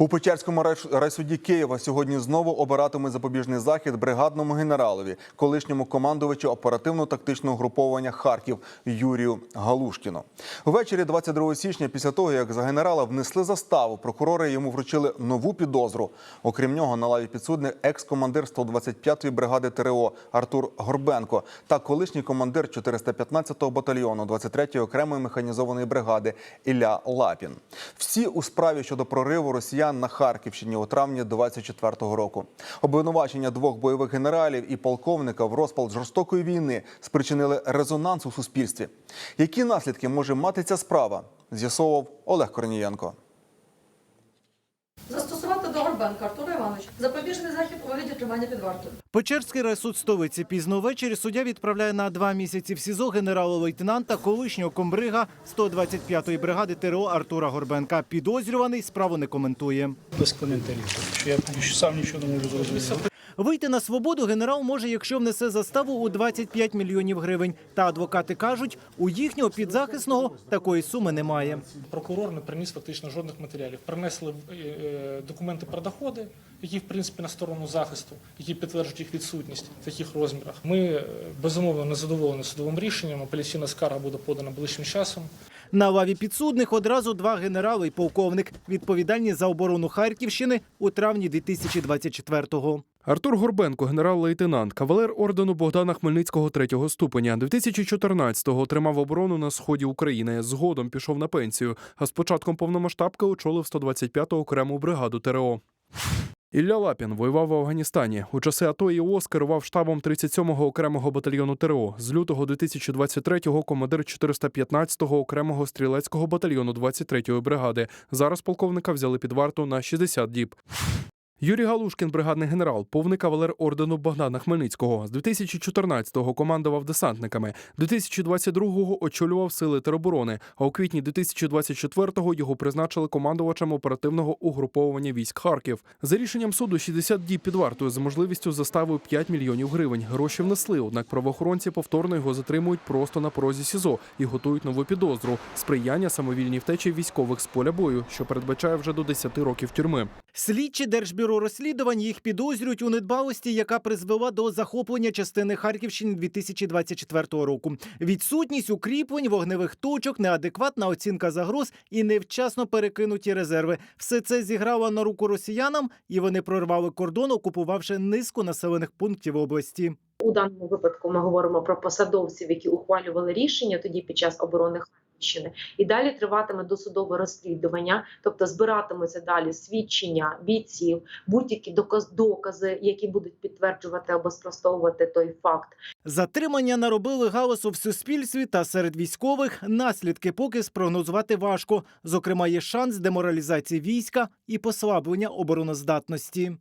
У Печерському райсуді Києва сьогодні знову обиратиме запобіжний захід бригадному генералові, колишньому командувачу оперативно-тактичного груповання Харків Юрію Галушкіну. Ввечері 22 січня, після того як за генерала внесли заставу, прокурори йому вручили нову підозру. Окрім нього, на лаві підсудних екс-командир 125-ї бригади ТРО Артур Горбенко та колишній командир 415-го батальйону 23-ї окремої механізованої бригади Ілля Лапін. Всі у справі щодо прориву росіян на Харківщині у травні 24-го року. Обвинувачення двох бойових генералів і полковника в розпал жорстокої війни спричинили резонанс у суспільстві. Які наслідки може мати ця справа? З'ясовував Олег Корнієнко. Застосувати Артур Іванович. Запобіжний захід у вигляді тримання під вартою. Печерський райсуд столиці пізно ввечері суддя відправляє на два місяці в СІЗО генерала-лейтенанта колишнього комбрига 125-ї бригади ТРО Артура Горбенка. Підозрюваний справу не коментує. без коментарів, тому що я поки що сам нічого не можу зрозуміти. Вийти на свободу генерал може, якщо внесе заставу у 25 мільйонів гривень. Та адвокати кажуть, у їхнього підзахисного такої суми немає. Прокурор не приніс фактично жодних матеріалів. Принесли е, е, документи про доходи, які в принципі на сторону захисту, які підтверджують їх відсутність в таких розмірах. Ми е, безумовно не задоволені судовим рішенням. Апеляційна скарга буде подана ближчим часом. На лаві підсудних одразу два генерали і полковник, відповідальні за оборону Харківщини у травні 2024-го. Артур Горбенко, генерал-лейтенант, кавалер ордену Богдана Хмельницького третього ступеня. 2014-го отримав оборону на сході України. Згодом пішов на пенсію. А з початком повномасштабки очолив 125-ту окрему бригаду ТРО. Ілля Лапін воював в Афганістані. У часи АТО і ООС керував штабом 37-го окремого батальйону ТРО. З лютого 2023-го командир 415-го окремого стрілецького батальйону 23-ї бригади. Зараз полковника взяли під варту на 60 діб. Юрій Галушкін, бригадний генерал, повний кавалер ордену Богдана Хмельницького. З 2014-го командував десантниками. 2022-го очолював сили тероборони. А у квітні 2024-го його призначили командувачем оперативного угруповування військ Харків. За рішенням суду 60 діб під вартою з можливістю застави 5 мільйонів гривень. Гроші внесли, однак правоохоронці повторно його затримують просто на порозі СІЗО і готують нову підозру сприяння самовільній втечі військових з поля бою, що передбачає вже до 10 років тюрми. Слідчі Держбюро розслідувань їх підозрюють у недбалості, яка призвела до захоплення частини Харківщини 2024 року. Відсутність укріплень, вогневих точок, неадекватна оцінка загроз і невчасно перекинуті резерви. Все це зіграло на руку росіянам, і вони прорвали кордон, окупувавши низку населених пунктів області. У даному випадку ми говоримо про посадовців, які ухвалювали рішення тоді під час оборони Харківщини. І далі триватиме досудове розслідування, тобто збиратимуться далі свідчення бійців, будь-які доказ, докази, які будуть підтверджувати або спростовувати той факт. Затримання наробили галасу в суспільстві та серед військових. Наслідки поки спрогнозувати важко. Зокрема, є шанс деморалізації війська і послаблення обороноздатності.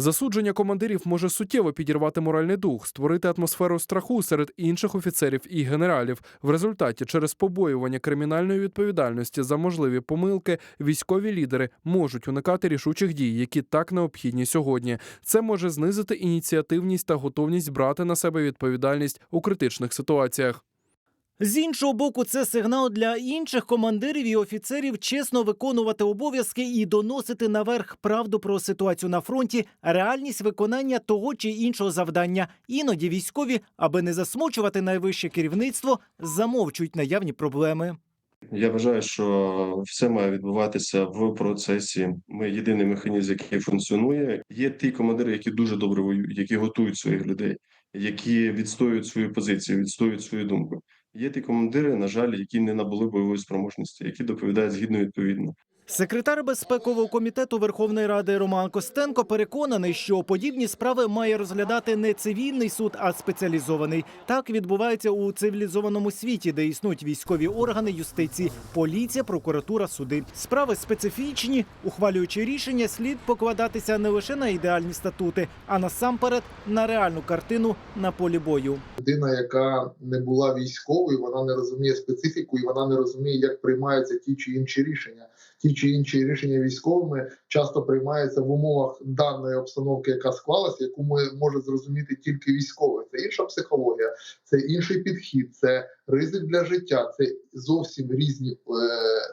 Засудження командирів може суттєво підірвати моральний дух, створити атмосферу страху серед інших офіцерів і генералів. В результаті, через побоювання кримінальної відповідальності за можливі помилки, військові лідери можуть уникати рішучих дій, які так необхідні сьогодні. Це може знизити ініціативність та готовність брати на себе відповідальність у критичних ситуаціях. З іншого боку, це сигнал для інших командирів і офіцерів чесно виконувати обов'язки і доносити наверх правду про ситуацію на фронті, реальність виконання того чи іншого завдання. Іноді військові, аби не засмучувати найвище керівництво, замовчують наявні проблеми. Я вважаю, що все має відбуватися в процесі. Ми єдиний механізм, який функціонує. Є ті командири, які дуже добре воюють, які готують своїх людей, які відстоюють свою позицію, відстоюють свою думку. Є ті командири, на жаль, які не набули бойової спроможності, які доповідають згідно відповідно. Секретар безпекового комітету Верховної Ради Роман Костенко переконаний, що подібні справи має розглядати не цивільний суд, а спеціалізований. Так відбувається у цивілізованому світі, де існують військові органи юстиції, поліція, прокуратура, суди. Справи специфічні, ухвалюючи рішення, слід покладатися не лише на ідеальні статути, а насамперед на реальну картину на полі бою. людина, яка не була військовою, вона не розуміє специфіку і вона не розуміє, як приймаються ті чи інші рішення. Ті чи інші рішення військовими часто приймаються в умовах даної обстановки, яка склалася, яку ми може зрозуміти тільки військовий. Це інша психологія, це інший підхід, це ризик для життя, це зовсім різні, е,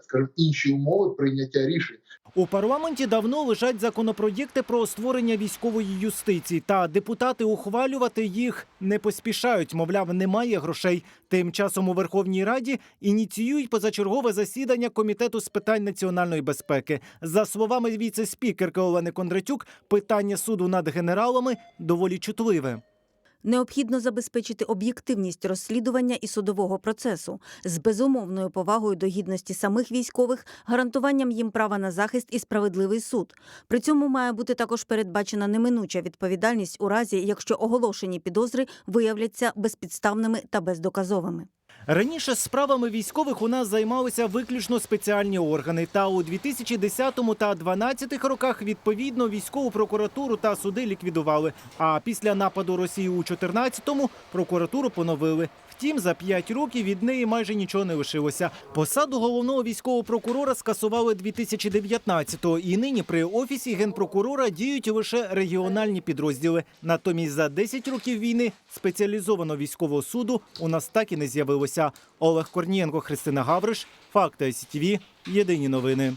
скажімо, інші умови прийняття рішень. У парламенті давно лежать законопроєкти про створення військової юстиції, та депутати ухвалювати їх не поспішають. Мовляв, немає грошей. Тим часом у Верховній Раді ініціюють позачергове засідання комітету з питань національної безпеки. За словами віце-спікерки Олени Кондратюк, питання суду над генералами доволі чутливе. Необхідно забезпечити об'єктивність розслідування і судового процесу з безумовною повагою до гідності самих військових, гарантуванням їм права на захист і справедливий суд. При цьому має бути також передбачена неминуча відповідальність у разі, якщо оголошені підозри виявляться безпідставними та бездоказовими. Раніше справами військових у нас займалися виключно спеціальні органи. Та у 2010 та 2012 роках відповідно військову прокуратуру та суди ліквідували. А після нападу Росії у 2014-му прокуратуру поновили. Втім, за п'ять років від неї майже нічого не лишилося. Посаду головного військового прокурора скасували 2019-го. І нині при офісі генпрокурора діють лише регіональні підрозділи. Натомість за 10 років війни спеціалізованого військового суду у нас так і не з'явилося. Олег Корнієнко, Христина Гавриш, Факти СІТВ. Єдині новини.